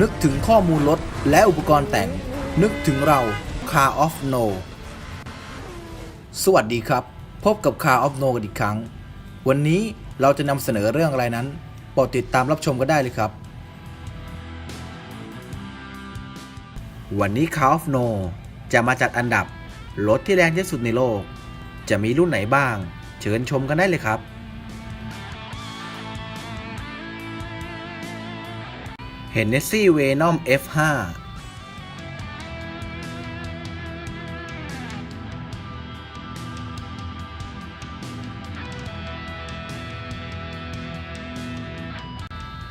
นึกถึงข้อมูลรถและอุปกรณ์แต่ง นึกถึงเรา Car of No สวัสดีครับ พบกับ Car of No กันอีกครั้ง วันนี้เราจะนำเสนอเรื่องอะไรนั้นโปรดติดตามรับชมกันได้เลยครับ วันนี้ Car of No จะมาจัดอันดับ รถที่แรงที่สุดในโลก จะมีรุ่นไหนบ้าง เชิญชมกันได้เลยครับ เห็นเนสซี่เวนอม F5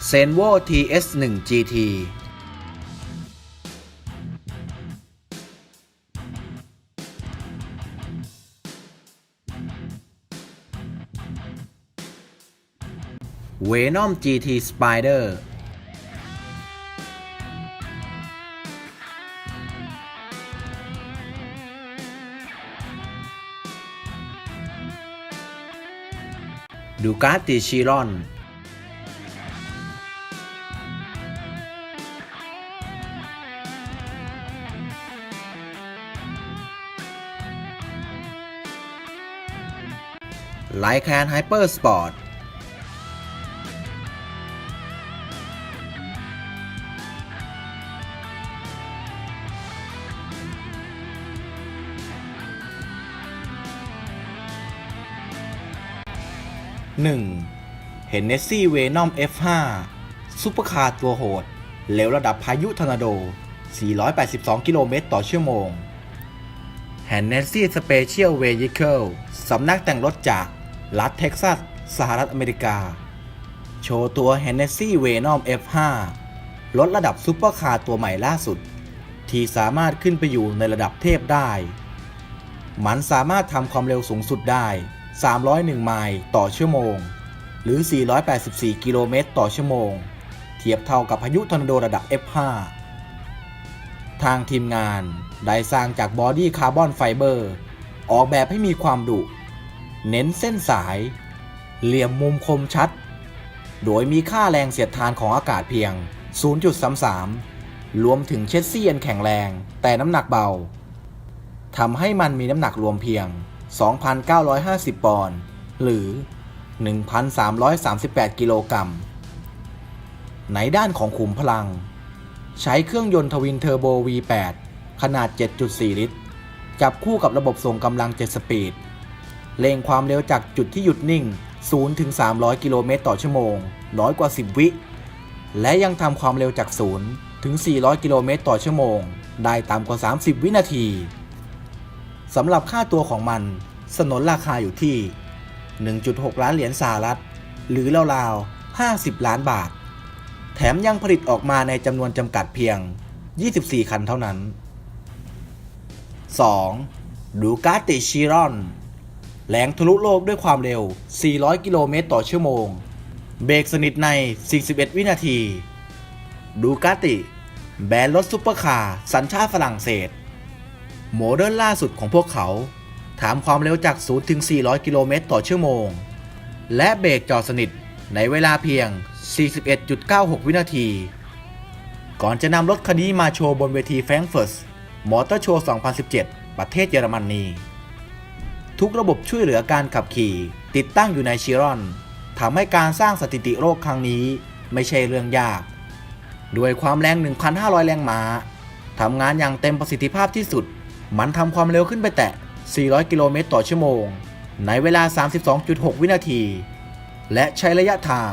เซนโว TS1 GT เวนอม GT Spider ดูการ์ติชิรอน ไลแคนไฮเปอร์สปอร์ต 1. เห็นเนสซี่เวนอม F5 ซุปเปอร์คาร์ตัวโหดเหลวระดับพายุทอร์นาโด 482 กิโลเมตรต่อชั่วโมงแฮนเนสซี่สเปเชียลเวยิเคิลสำนักแต่งรถจากรัฐเท็กซัส สหรัฐอเมริกา โชว์ตัว h e n n e s s y Venom F5 ลดระดับซุปเปอร์คาร์ตัวใหม่ล่าสุด ที่สามารถขึ้นไปอยู่ในระดับเทพได้ มันสามารถทำความเร็วสูงสุดได้ 301 ไมล์ต่อชั่วโมง หรือ 484 กิโลเมตรต่อชั่วโมง เทียบเท่ากับพายุทอร์นาโดระดับ F5 ทางทีมงานได้สร้างจากบอดี้คาร์บอนไฟเบอร์ ออกแบบให้มีความดุ เน้นเส้นสาย เหลี่ยมมุมคมชัด โดยมีค่าแรงเสียดทานของอากาศเพียง 0.33 รวมถึงเชสซี่อันแข็งแรง แต่น้ำหนักเบาทำให้มันมีน้ำหนักรวมเพียง 2,950 ปอนด์หรือ 1,338 กิโลกรัม ในด้านของขุมพลัง ใช้เครื่องยนต์ทวินเทอร์โบ V8 ขนาด 7.4 ลิตร จับคู่กับระบบส่งกำลัง 7 สปีด เร่งความเร็วจากจุดที่หยุดนิ่ง 0 ถึง 300 กิโลเมตรต่อชั่วโมง น้อยกว่า 10 วิ และยังทำความเร็วจาก 0 ถึง 400 กิโลเมตรต่อชั่วโมง ได้ต่ำกว่า 30 วินาที สำหรับค่าตัวของมันสนนราคาอยู่ที่ 1.6 ล้านเหรียญสหรัฐ หรือราวๆ 50 ล้านบาท แถมยังผลิตออกมาในจำนวนจำกัดเพียง 24 คันเท่านั้น 2. ดูกาติชิรอนแหลงทะลุโลกด้วยความเร็ว 400 กิโลเมตรต่อชั่วโมง เบรกสนิทใน 41 วินาที ดูกาติ แบรนด์รถซุปเปอร์คาร์สัญชาติฝรั่งเศส โมเดลล่าสุดของพวกเขา ถามความเร็วจาก 0 ถึง 400 กิโลเมตรต่อชั่วโมง และเบรกจอดสนิทในเวลาเพียง 41.96 วินาที ก่อนจะนำรถคันนี้มาโชว์บนเวทีแฟรงเฟิร์ตมอเตอร์โชว์ 2017 ประเทศเยอรมนนีทุกระบบช่วยเหลือการขับขี่ ติดตั้งอยู่ในชิรอนทำให้การสร้างสถิติโลกครั้งนี้ไม่ใช่เรื่องยาก ด้วยความแรง 1,500 แรงม้าทำงานอย่างเต็มประสิทธิภาพที่สุด มันทำความเร็วขึ้นไปแตะ 400 กิโลเมตรต่อชั่วโมง ในเวลา 32.6 วินาที และใช้ระยะทาง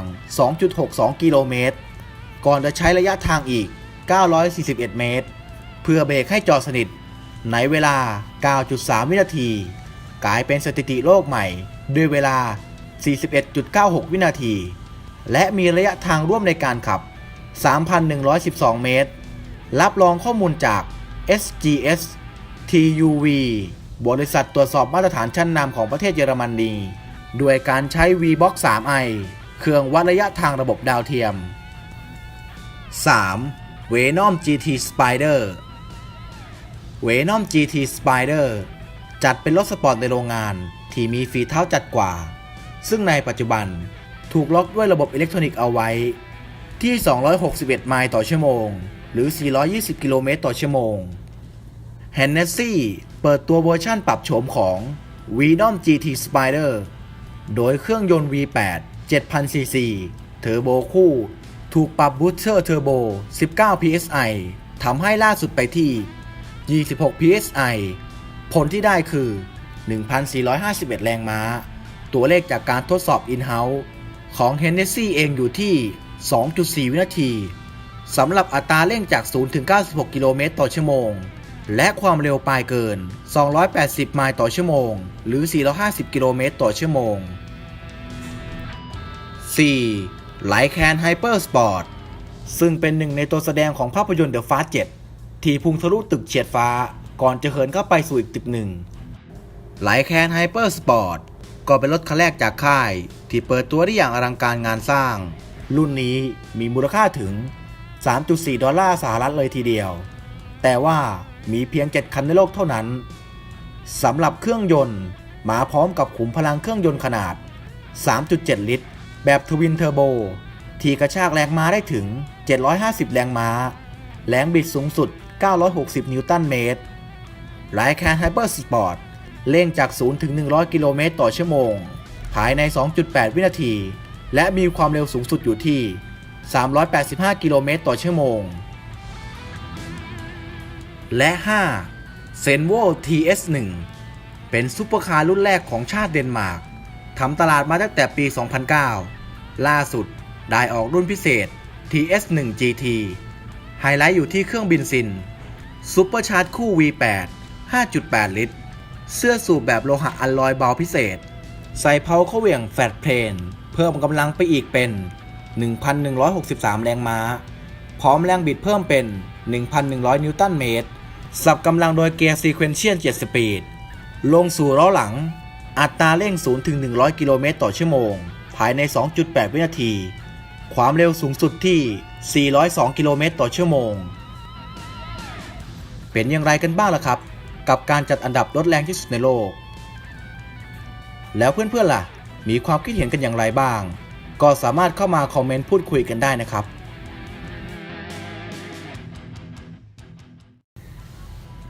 2.62 กิโลเมตร ก่อนจะใช้ระยะทางอีก 941 เมตร เพื่อเบรกให้จอดสนิท ในเวลา 9.3 วินาที กลายเป็นสถิติโลกใหม่ ด้วยเวลา 41.96 วินาที และมีระยะทางร่วมในการขับ 3,112 เมตร รับรองข้อมูลจาก SGS TUV บริษัทตรวจสอบมาตรฐานชั้นนำของประเทศเยอรมนีด้วยการใช้ VBox 3i เครื่องวัดระยะทางระบบดาวเทียม 3. Venom GT Spider Venom GT Spider จัดเป็นรถสปอร์ตในโรงงานที่มีฝีเท้าจัดกว่า ซึ่งในปัจจุบันถูกล็อกด้วยระบบอิเล็กทรอนิกส์เอาไว้ ที่ 261 ไมล์ต่อชั่วโมง หรือ 420 กิโลเมตรต่อชั่วโมง h e n n e s s y เปิดตัวเวอร์ชั่นปรับโฉมของ v d o m GT Spider โดยเครื่องยนต์ V8 7,000cc เทอร์โบคู่ ถูกปรับบูสเตอร์เทอร์โบ 19 psi ทำให้ล่าสุดไปที่ 26 psi ผลที่ได้คือ 1,451 แรงม้า ตัวเลขจากการทดสอบ in-house ของ Hennessy เองอยู่ที่ 2.4 วินาที สำหรับอัตราเร่งจาก 0 ถึง 96 กิโลเมตรต่อชั่วโมง และความเร็วปลายเกิน 280 ไมล์ต่อชั่วโมง หรือ 450 กิโลเมตรต่อชั่วโมง 4. ไลแคนไฮเปอร์สปอร์ตซึ่งเป็นหนึ่งในตัวแสดงของภาพยนตร์ The Fast 7 ที่พุ่งทะลุตึกเฉียดฟ้า ก่อนจะเหินเข้าไปสู่อีกตึกหนึ่งไลแคนไฮเปอร์สปอร์ตก็เป็นรถคันแรกจากค่าย ที่เปิดตัวได้อย่างอลังการงานสร้าง รุ่นนี้มีมูลค่าถึง 3.4 ดอลลาร์สหรัฐเลยทีเดียว แต่ว่า มีเพียง 7 คันในโลกเท่านั้นสำหรับเครื่องยนต์ มาพร้อมกับขุมพลังเครื่องยนต์ขนาด 3.7 ลิตร แบบทวินเทอร์โบ ที่กระชากแรงม้าได้ถึง 750 แรงม้า แรงบิดสูงสุด 960 นิวตันเมตรไลแคนไฮเปอร์สปอร์ตเร่งจาก 0 ถึง 100 กิโลเมตรต่อชั่วโมง ภายใน 2.8 วินาที และมีความเร็วสูงสุดอยู่ที่ 385 กิโลเมตรต่อชั่วโมง และ 5 s e n v o TS1 เป็นซุปเปอร์คาร์รุ่นแรกของชาติเดนมาร์กทำตลาดมาตั้งแต่ปี 2009 ล่าสุดได้ออกรุ่นพิเศษ TS1 GT ไฮไลท์อยู่ที่เครื่องบินซินซุปเปอร์ชาร์จคู่ V8 5.8 ลิตร เสื้อสูบแบบโลหะอัลลอยเบาพิเศษ ใส่เพาเข้าเหวี่ยงแฟลตเพลน เพิ่มกำลังไปอีกเป็น 1,163 แรงม้า พร้อมแรงบิดเพิ่มเป็น 1,100 นิวตันเมตร สับกำลังโดยเกียร์ซีเควนเชียน7สปีด ลงสู่ล้อหลัง อัตราเร่ง 0 ถึง 100 กิโลเมตรต่อชั่วโมง ภายใน 2.8 วินาที ความเร็วสูงสุดที่ 402 กิโลเมตรต่อชั่วโมง เป็นอย่างไรกันบ้างล่ะครับ กับการจัดอันดับรถแรงที่สุดในโลก แล้วเพื่อนๆล่ะ มีความคิดเห็นกันอย่างไรบ้าง ก็สามารถเข้ามาคอมเมนต์พูดคุยกันได้นะครับ